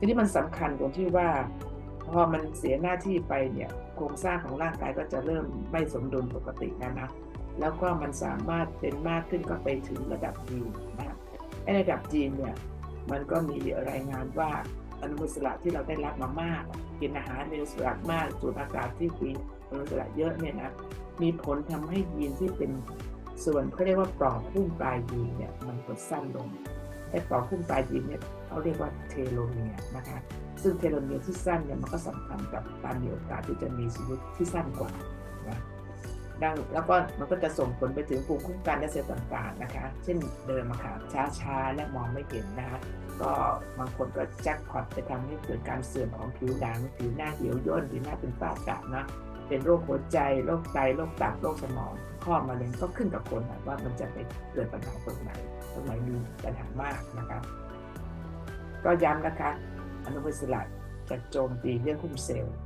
ทีนี้มันสำคัญตรงที่ว่า พอมันเสียหน้าที่ไปเนี่ยโครงสร้างของร่างกายก็จะเริ่มไม่สมดุลปกตินะนะแล้วก็มันสามารถเป็นมากขึ้นก็ไปถึงระดับยีนนะไอ้ระดับยีนเนี่ยมันก็มีรายงานว่าอนุมูลอิสระที่เราได้รับมามาก กินอาหารในสระมากสูดอากาศที่มีอนุมูลอิสระเยอะเนี่ยนะมีผลทำให้ยีนที่เป็นส่วนเขาเรียกว่าปลอกพุ่งปลายยีนเนี่ยมันกดสั้นลงไอ้ปลอกพุ่งปลายยีนเนี่ย เขาเรียกว่าเทโลเมียร์นะคะซึ่งเทโลเมียร์ที่สั้นเนี่ยมันก็สำคัญกับการมีโอกาสที่จะมีชีวิตที่สั้นกว่านะดังแล้วก็มันก็จะส่งผลไปถึงภูมิคุ้มกันและเซลล์ต่างๆนะคะ เช่นเดินมาขาช้าๆ และมองไม่เห็นนะคะก็บางคนก็แจ็คพอตไปทำให้เกิดการเสื่อมของผิวหนังผิวหน้าเหี่ยวย่นผิวหน้าเป็นฝ้ากระนะเป็นโรคหัวใจโรคไตโรคตับโรคสมองข้อมะเร็งก็ขึ้นกับคนนะว่ามันจะไปเกิดปัญหาตรงไหนตรงไหนมีปัญหามากนะครับ ก็ย้ำนะคะ อนุมูลอิสระจะโจมตีเรื่องหุ้มเซลล์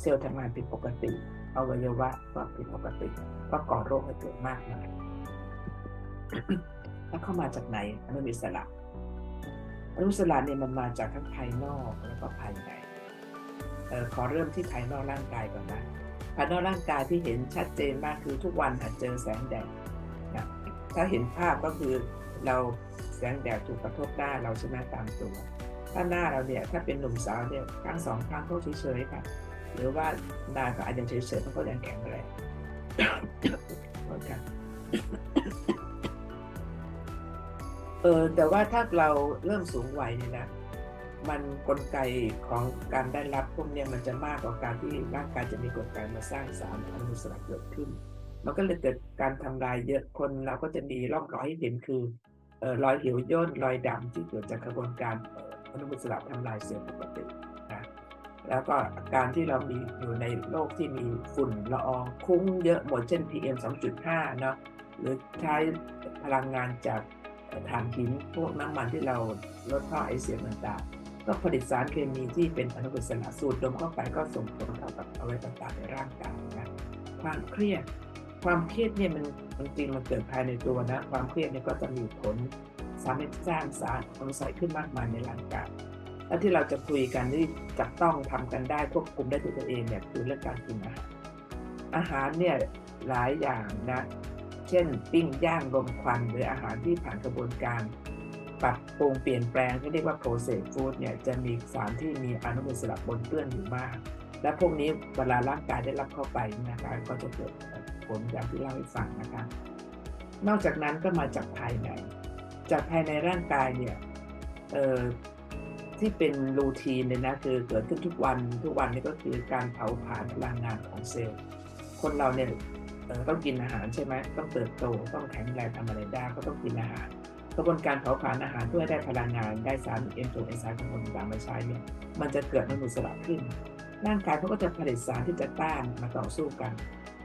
เซลล์ทำงานผิดปกติอวัยวะก็ผิดปกติก็ก่อโรคให้เกิดมากมายแล้วเข้ามาจากไหนอนุมูลอิสระอนุมูลอิสระเนี่ยมันมาจากทั้งภายนอกแล้วก็ภายในเออขอเริ่มที่ภายนอกร่างกายก่อนนะภายนอกร่างกายที่เห็นชัดเจนมากคือทุกวันอาจเจอแสงแดดนะถ้าเห็นภาพก็คือเราแสงแดดถูกกระทบหน้าเราใช่ไหมตามตัว ถ้าหน้าเราเนี่ยถ้าเป็นหนุ่มสาวเนี่ยครั้งสองครั้งก็เฉยๆค่ะ หรือว่าน้าก็อาจจะเฉยๆเพราะเขายังแข็งแรงเอนกันเออแต่ว่าถ้าเราเริ่มสูงวัยเนี่ยนะมันกลไกของการได้รับพวกเนี้ยมันจะมากกว่าการที่ร่างกายจะมีกลไกมาสร้างสารอนุมูลอิสระเกิดขึ้น มันก็เลยเกิดการทำลายเยอะคนเราก็จะมีร่องรอยให้เห็นคือเออรอยเหี่ยวย่นรอยดำที่เกิดจากกระบวนการ อ่ออนุมูลอิสระทำลายเซลล์ปกตินะแล้วก็การที่เรามีอยู่ในโลกที่มีฝุ่นละอองคุ้งเยอะหมดเช่น PM 2.5 เนาะหรือใช้พลังงานจากถ่านหินพวกน้ำมันที่เราลดท่อไอเสียต่างๆก็ผลิตสารเคมีที่เป็นอนุมูลอิสระสูดดมเข้าไปก็ส่งผลต่อกับอวัยวะต่างๆในร่างกายนะความเครียดความเครียดเนี่ยมันมันจริงมันเกิดภายในตัวนะ ความเครียดเนี่ยก็จะมีผล สามารถสร้างสารอนุสระขึ้นมากมายในร่างกายและที่เราจะคุยกันที่จับต้องทำกันได้ควบคุมได้ด้วยตัวเองเนี่ยคือเรื่องการกินอาหาร อาหารเนี่ยหลายอย่างนะ เช่น ปิ้งย่างรมควันหรืออาหารที่ผ่านกระบวนการ ปรับปรุงเปลี่ยนแปลงที่เรียกว่า processed food เนี่ยจะมีสารที่มีอนุมูลอิสระปนเปื้อนอยู่มาก และพวกนี้เวลาร่างกายได้รับเข้าไปนะคะก็จะเกิดผลอย่างที่เล่าให้ฟังนะคะ นอกจากนั้นก็มาจากภายใน จากภายในร่างกายเนี่ยที่เป็นรูทีนเลยนะคือเกิดขึ้นทุกวันทุกวันนี่ก็คือการเผาผลาญพลังงานของเซลล์ คนเราเนี่ยต้องกินอาหารใช่ไหมต้องเติบโตต้องแข็งแรงทำอะไรได้ก็ต้องกินอาหาร กระบวนการเผาผลาญอาหารเพื่อได้พลังงานได้สารเอนโทเอนไซม์ของคนต่างๆมาใช้เนี่ยมันจะเกิดอนุมูลอิสระขึ้น ร่างกายเขาก็จะผลิตสารที่จะต้านมาต่อสู้กัน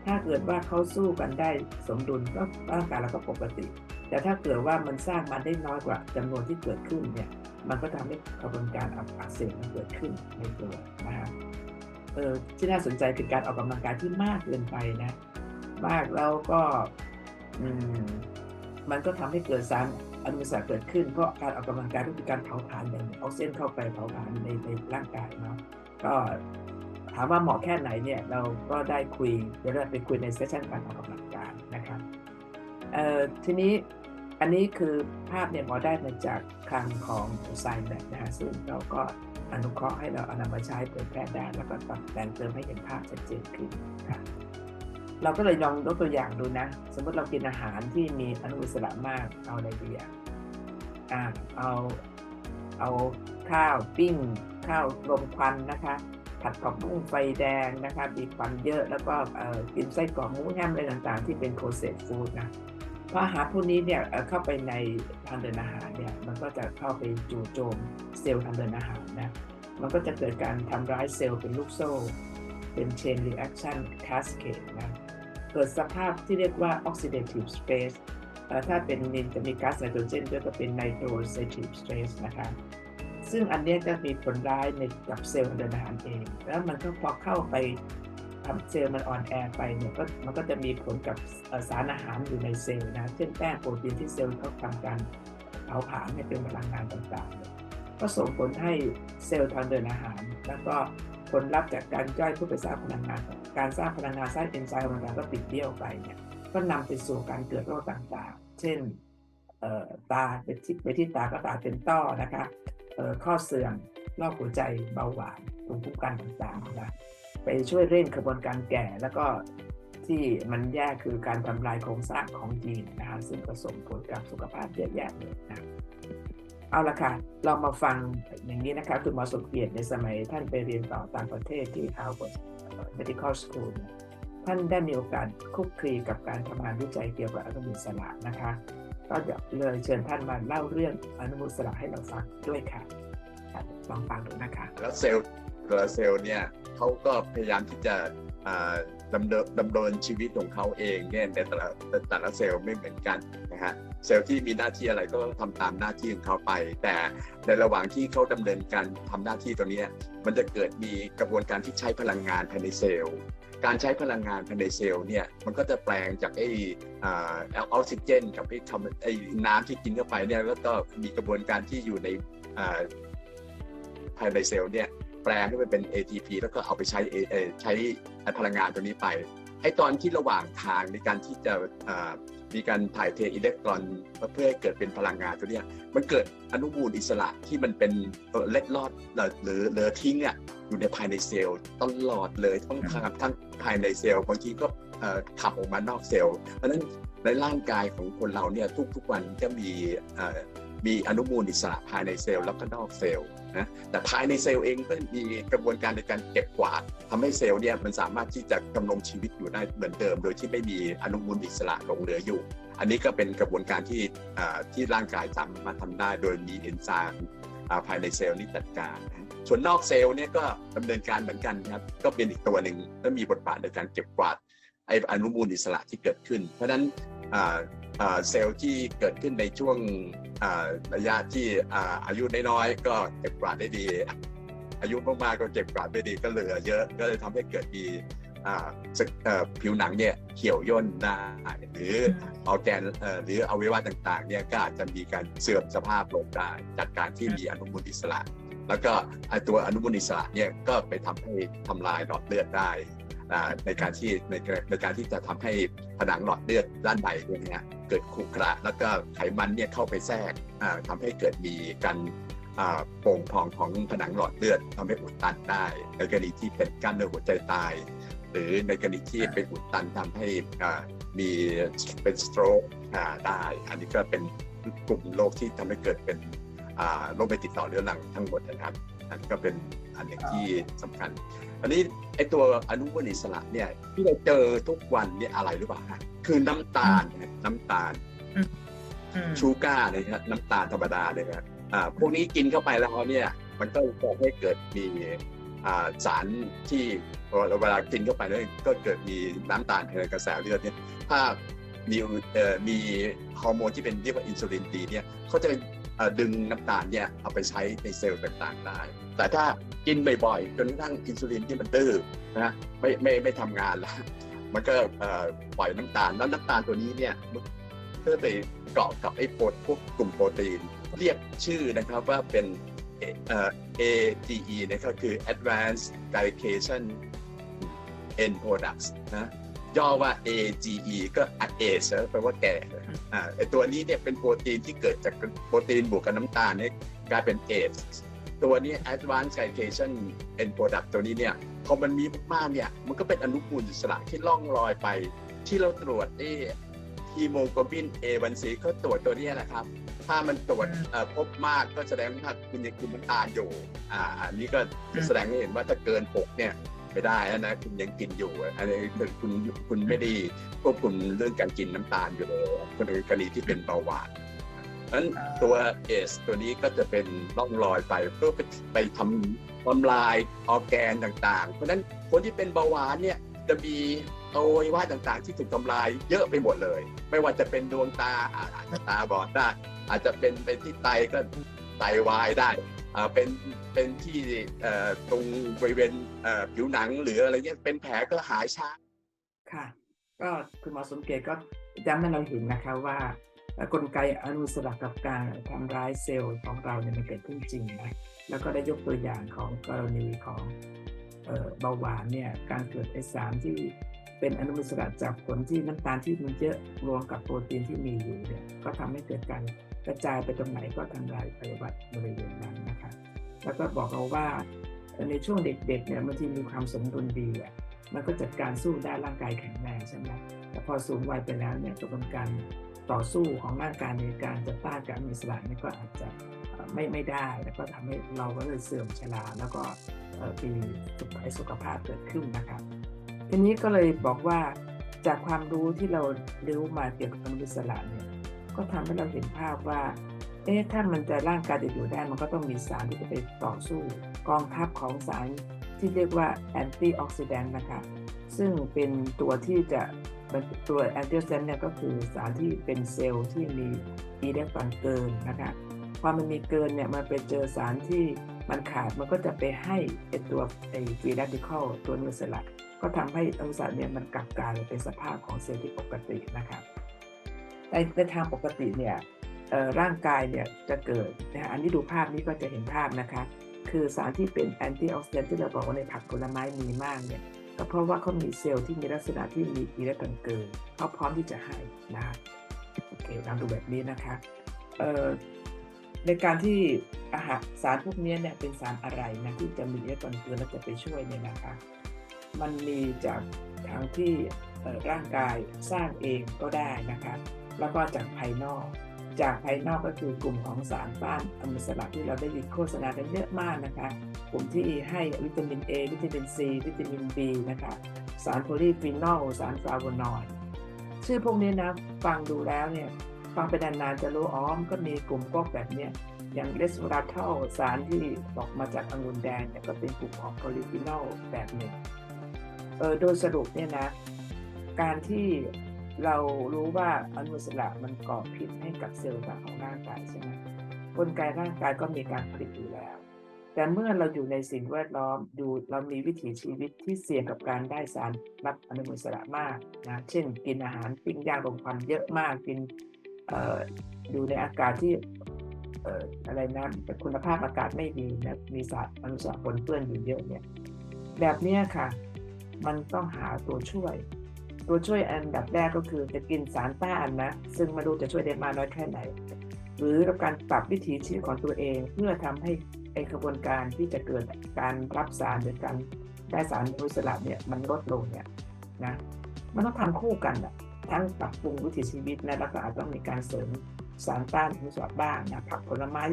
ถ้าเกิดว่าเขาสู้กันได้สมดุลก็ร่างกายเราก็ปกติ แต่ถ้าเกิดว่ามันสร้างมันได้น้อยกว่าจำนวนที่เกิดขึ้นเนี่ยมันก็ทำให้กระบวนการอักเสบมันเกิดขึ้นในตัวนะครับเออที่น่าสนใจคือการออกกำลังกายที่มากเกินไปนะ มากแล้วก็อืมมันก็ทำให้เกิดสารอนุมูลอิสระเกิดขึ้นเพราะการออกกำลังกายก็คือการเผาผลาญอย่างออกซิเจนเข้าไปเผาผลาญในในร่างกายเนาะก็ ถามว่าเหมาะแค่ไหนเนี่ยเราก็ได้คุยเดี๋ยวเราไปคุยในเซสชันการออกกำลังกายนะครับเอ่อทีนี้อันนี้คือภาพเนี่ยหมอได้มาจากคลังของไซน์แบบนะฮะซึ่งเราก็อนุเคราะห์ให้เราเอานำมาใช้เผยแพร่ได้แล้วก็ปรับแต่งเติมให้เห็นภาพชัดเจนขึ้นนะครับเราก็เลยลองยกตัวอย่างดูนะ สมมติเรากินอาหารที่มีอนุมูลอิสระมากเอาอะไรดีอะอ่าเอาเอาข้าวปิ้งข้าวรมควันนะคะ ผัดผักบุ้งไฟแดงนะคะมีควันเยอะแล้วก็กินไส้กรอกหมูแฮมอะไรต่างๆ ที่เป็น processed food นะเพราะอาหารพวกนี้เนี่ยเข้าไปในทางเดินอาหารเนี่ยมันก็จะเข้าไปจู่โจมเซลล์ทางเดินอาหารนะมันก็จะเกิดการทำร้ายเซลล์เป็นลูกโซ่ เป็น chain reaction cascade นะเกิดสภาพที่เรียกว่า oxidative stress เอ่อถ้าเป็นนินจะมีก๊าซไนโตรเจนด้วยก็เป็น nitrosative stress นะคะ ซึ่งอันเนี้ยจะมีผลร้ายในกับเซลล์ทางเดินอาหารเอง แล้วมันก็พอเข้าไปทำเซลล์มันอ่อนแอไปเนี่ยก็มันก็จะมีผลกับสารอาหารอยู่ในเซลล์นะเช่นแป้งโปรตีนที่เซลล์เขาทำการเผาผลาญให้เป็นพลังงานต่างๆเนี่ยก็ส่งผลให้เซลล์ทางเดินอาหาร แล้วก็ผลลัพธ์จากการย่อยเพื่อไปสร้างพลังงาน การสร้างพลังงานสร้างเอนไซม์พลังงานก็ติดเบี้ยวไปเนี่ยก็นำไปสู่การเกิดโรคต่างๆ เช่นตาไปที่ไปที่ตาก็ตาเป็นต้อนะคะ ข้อเสื่อมโรคหัวใจเบาหวานภูมิคุ้มกันต่างๆนะไปช่วยเร่งกระบวนการแก่แล้วก็ที่มันแย่คือการทำลายโครงสร้างของยีนนะคะซึ่งก็ส่งผลกับสุขภาพเยอะแยะเลยนะเอาละค่ะเรามาฟังอย่างนี้นะคะคุณหมอสมเกียรติในสมัยท่านไปเรียนต่อต่างประเทศที่ Harvard Medical School เนี่ยท่านได้มีโอกาสคุกคลีกับการทำงานวิจัยเกี่ยวกับอนุมูลอิสระนะคะ ก็เดี๋ยวเลยเชิญท่านมาเล่าเรื่องอนุมูลสระให้เราฟังด้วยค่ะลองฟังดูนะคะ แล้วเซลล์แต่ละเซลล์เนี่ยเขาก็พยายามที่จะดำเนินดำเนินชีวิตของเขาเองเนี่ยในแต่ละแต่ละเซลล์ไม่เหมือนกันนะฮะเซลล์ที่มีหน้าที่อะไรก็ต้องทำตามหน้าที่ของเขาไป แต่ในระหว่างที่เขาดำเนินการทำหน้าที่ตัวเนี้ยมันจะเกิดมีกระบวนการที่ใช้พลังงานภายในเซลล์ การใช้พลังงานภายในเซลล์เนี่ยมันก็จะแปลงจากไอ้อ่าออกซิเจน กับไอ้คาร์ไอ้น้ำที่กินเข้าไปเนี่ยแล้วก็มีกระบวนการที่อยู่ในภายในเซลล์เนี่ยแปลงให้มันเป็น ATP แล้วก็เอาไปใช้ใช้พลังงานตัวนี้ไปไอ้ตอนที่ระหว่างทางในการที่จะ มีการถ่ายเทอิเล็กตรอนเพื่อให้เกิดเป็นพลังงานตัวเนี้ยมันเกิดอนุมูลอิสระที่มันเป็นเอ่อเล็ดลอดหรือหรือเหลือทิ้งอะอยู่ในภายในเซลล์ตลอดเลยทั้งทั้งทั้งภายในเซลล์บางทีก็เอ่อขับออกมานอกเซลล์เพราะฉะนั้นในร่างกายของคนเราเนี่ยทุกๆวันจะมีเอ่อ มีอนุมูลอิสระภายในเซลล์แล้วก็นอกเซลล์นะแต่ภายในเซลล์เองก็มีกระบวนการในการเก็บกวาดทำให้เซลล์เนี่ยมันสามารถที่จะดำรงชีวิตอยู่ได้เหมือนเดิม โดยที่ไม่มีอนุมูลอิสระหลงเหลืออยู่ อันนี้ก็เป็นกระบวนการที่ที่ร่างกายสามารถทำได้โดยมีเอนไซม์ภายในเซลล์นี้จัดการนะส่วนนอกเซลล์เนี่ยก็ดำเนินการเหมือนกันครับก็เป็นอีกตัวหนึ่งและมีบทบาทในการเก็บกวาดไออนุมูลอิสระที่เกิดขึ้น เพราะฉะนั้น เซลล์ที่เกิดขึ้นในช่วงอ่าระยะที่อ่าอายุน้อยๆก็เก็บกวาดได้ดี อายุมากๆก็เก็บกวาดไม่ดีก็เหลือเยอะก็เลยทำให้เกิดมีอ่าสึกเอ่อผิวหนังเนี่ยเขียวย่นได้หรือออร์แกนเอ่อหรืออวัยวะต่างๆเนี่ยก็อาจจะมีการเสื่อมสภาพลงได้จากการที่มีอนุมูลอิสระ แล้วก็ไอ้ตัวอนุมูลอิสระเนี่ยก็ไปทำให้ทำลายหลอดเลือดได้อ่าในการที่ในในการที่จะทำให้ผนังหลอดเลือดด้านในเนี่ย เกิดขรุขระแล้วก็ไขมันเนี่ยเข้าไปแทรกอ่าทำให้เกิดมีการโป่งพองของผนังหลอดเลือดทำให้อุดตันได้ ในกรณีที่เป็นกล้ามเนื้อหัวใจตาย หรือในกรณีที่เป็นอุดตันทำให้มีเป็นสโตรกได้ อันนี้ก็เป็นกลุ่มโรคที่ทำให้เกิดเป็นโรคไม่ติดต่อเรื้อรังทั้งหมดนะครับ อันนี้ก็เป็นอันหนึ่งที่สำคัญ อันนี้ไอตัวอนุมูลอิสระเนี่ยที่เราเจอทุกวันเนี่ยอะไรหรือเปล่า คือน้ำตาลนะน้ำตาลอืมชูการ์เลยครับน้ำตาลธรรมดาเลยครับอ่าพวกนี้กินเข้าไปแล้วเนี่ย มันก็จะให้เกิดมีอ่าสารที่เวลากินเข้าไปแล้วก็เกิดมีน้ำตาลในกระแสเลือดเนี่ยถ้ามีเอ่อมีฮอร์โมนที่เป็นเรียกว่าอินซูลินดีเนี่ยเขาจะเอ่อดึงน้ำตาลเนี่ยเอาไปใช้ในเซลล์ต่างๆได้ แต่ถ้ากินบ่อยๆจนกระทั่งอินซูลินที่มันดื้อนะไม่ไม่ไม่ทำงานแล้ว มันก็ปล่อยน้ำตาลแล้วน้ำตาลตัวนี้เนี่ยก็ไปเกาะกับไอ้โปรตพวกกลุ่มโปรตีน เรียกชื่อนะครับว่าเป็น AGE นี่ยก็คือ Advanced Glycation End Products นะย่อว่า AGE ก็ AGE แปลว่าแก่อ่าไอตัวนี้เนี่ยเป็นโปรตีนที่เกิดจากโปรตีนบวกกับน้ำตาลเนี่ยกลายเป็น AGE ตัวนี้ Advanced Glycation End Product ตัวนี้เนี่ย พอมันมีมากๆเนี่ย มันก็เป็นอนุมูลอิสระที่ล่องลอยไป ที่เราตรวจเอฮีโมโกลบิน A1C ก็ตรวจตัวนี้แหละครับ ถ้ามันตรวจเอ่อพบมากก็แสดงว่าคุณยังกินน้ำตาลอยู่ อ่า อันนี้ก็จะแสดงให้เห็นว่าถ้าเกิน6เนี่ยไม่ได้แล้วนะคุณยังกินอยู่อันนี้คือคุณคุณไม่ได้ควบคุมเรื่องการกินน้ำตาลอยู่เลยคนในกรณีที่เป็นเบาหวาน นั้นตัวเอสตัวนี้ก็จะเป็นร่องรอยไปเพื่อไปไปทำทำลายออร์แกนต่างๆ เพราะฉะนั้นคนที่เป็นเบาหวานเนี่ยจะมีอวัยวะต่างๆ ที่ถูกทำลายเยอะไปหมดเลย ไม่ว่าจะเป็นดวงตาอาอาจจะตาบอดได้อาจจะเป็นเป็นที่ไตก็ไตวายได้อ่าเป็นเป็นที่เอ่อตรงบริเวณเอ่อผิวหนังหรืออะไรเงี้ยเป็นแผลก็หายช้าค่ะ ก็คุณหมอสมเกียรติก็ย้ำให้เราเห็นนะคะว่าเอ่อ กลไกอนุมูลสระกับการทำร้ายเซลล์ของเราเนี่ยมันเกิดขึ้นจริงนะแล้วก็ได้ยกตัวอย่างของกรณีของเบาหวานเนี่ยการเกิดไอสารที่เป็นอนุมูลอิสระจากผลที่น้ำตาลที่มันเยอะรวมกับโปรตีนที่มีอยู่เนี่ยก็ทำให้เกิดการกระจายไปตรงไหนก็ทำลายอวัยวะบริเวณนั้นนะคะแล้วก็บอกเราว่าในช่วงเด็กๆเนี่ยบางทีมีความสมดุลดีอะมันก็จัดการสู้ได้ร่างกายแข็งแรงใช่ไหมแต่พอสูงวัยไปแล้วเนี่ยกระบวนการ ต่อสู้ของร่างกายในการจะต้านการมีสระนี่ก็อาจจะไม่ไม่ได้ แล้วก็ทำให้เราก็เลยเสื่อมชราแล้วก็มีสุขสุขภาพเกิดขึ้นนะครับทีนี้ก็เลยบอกว่าจากความรู้ที่เราเรู้มาเกี่ยวกับอนุมูลอิสระเนี่ยก็ทำให้เราเห็นภาพว่าเอ๊ะถ้ามันจะร่างกายจะอยู่ได้มันก็ต้องมีสารที่จะไปต่อสู้กองทัพของสารที่เรียกว่าแอนตี้ออกซิแดนต์นะคะซึ่งเป็นตัวที่จะ ตัวแอนตี้ออกซิแดนต์เนี่ยก็คือสารที่เป็นเซลล์ที่มีอิเล็กตรอนเกินนะคะพอมันมีเกินเนี่ยมันไปเจอสารที่มันขาดมันก็จะไปให้ไอตัวไอฟรีแรดิคอลตัวนูสละก็ทำให้อนุสารเนี่ยมันกลับกลายเป็นสภาพของเซลล์ที่ปกตินะคะในในทางปกติเนี่ยร่างกายเนี่ยจะเกิดนะฮะอันนี้ดูภาพนี้ก็จะเห็นภาพนะคะ คือสารที่เป็นแอนตี้ออกซิแดนต์ที่เราบอกว่าในผักผลไม้มีมากเนี่ย ก็เพราะว่าเขามีเซลล์ที่มีลักษณะที่มีอิเล็กตรอนเกินเขาพร้อมที่จะให้นะโอเคลองดูแบบนี้นะคะเอ่อในการที่อาหารสารพวกนี้เนี่ยเป็นสารอะไรนะที่จะมีอิเล็กตรอนเกินแล้วจะไปช่วยเนี่ยนะคะ มันมีจากทางที่ร่างกายสร้างเองก็ได้นะคะ แล้วก็จากภายนอก จากภายนอกก็คือกลุ่มของสารต้านอนุมูลอิสระที่เราได้ยินโฆษณากันเยอะมากนะคะกลุ่มที่ให้วิตามิน A วิตามิน C วิตามิน B นะคะสารโพลีฟีนอลสารฟลาโวนอยด์ชื่อพวกนี้นะฟังดูแล้วเนี่ยฟังไปนานๆจะรู้อ๋อมก็มีกลุ่มพวกแบบเนี้ยอย่างเลส v ราเทลสารที่บอกมาจากองุ่นแดงเนี่ยก็เป็นกลุ่มของโพลีฟีนอลแบบหนึ่งเออโดยสรุปเนี่ยนะการที่ เรารู้ว่าอนุมูลอิสระมันก่อพิษให้กับเซลล์ต่างของร่างกายใช่ไหมกลไกร่างกายก็มีการผลิตอยู่แล้ว แต่เมื่อเราอยู่ในสิ่งแวดล้อมดูเรามีวิถีชีวิตที่เสี่ยงกับการได้สารรับอนุมูลอิสระมากนะเช่น กินอาหารปิ้งย่างลมควันเยอะมากกินอยู่ในอากาศที่อะไรนะคุณภาพอากาศไม่ดีนะมีสารอนุมูลอิสระปนเปื้อนอยู่เยอะเนี่ยแบบนี้ค่ะ มันต้องหาตัวช่วย ตัวช่วยอันดับแรกก็คือจะกินสารต้านนะ ซึ่งไมาดูจะช่วยได้มากน้อยแค่ไหน หรือการปรับวิถีชีวิตของตัวเอง เพื่อทำให้ไอกระบวนการที่จะเกิดการรับสารหรือการได้สารอิสระเนี่ยมันลดลงเนี่ยนะมันต้องทำคู่กันอะทั้งปรับปรุงวิถีชีวิตนะแล้วก็อาจต้องมีการเสริมสารต้านอนุมูลอิสระบ้างนะผักผลไม้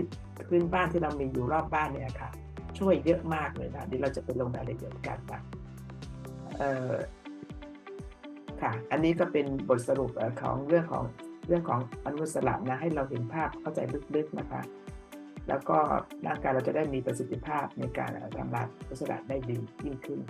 พื้นบ้านที่เรามีอยู่รอบบ้านเนี่ยค่ะช่วยเยอะมากเลยนะเดี๋ยวเราจะไปลงรายละเอียดกันนะ ค่ะ อันนี้ก็เป็นบทสรุปของเรื่องของเรื่องของอนุสลับนะ ให้เราเห็นภาพเข้าใจลึกๆนะคะ แล้วก็ร่างกายเราจะได้มีประสิทธิภาพในการทำลายอนุสลับได้ดียิ่งขึ้น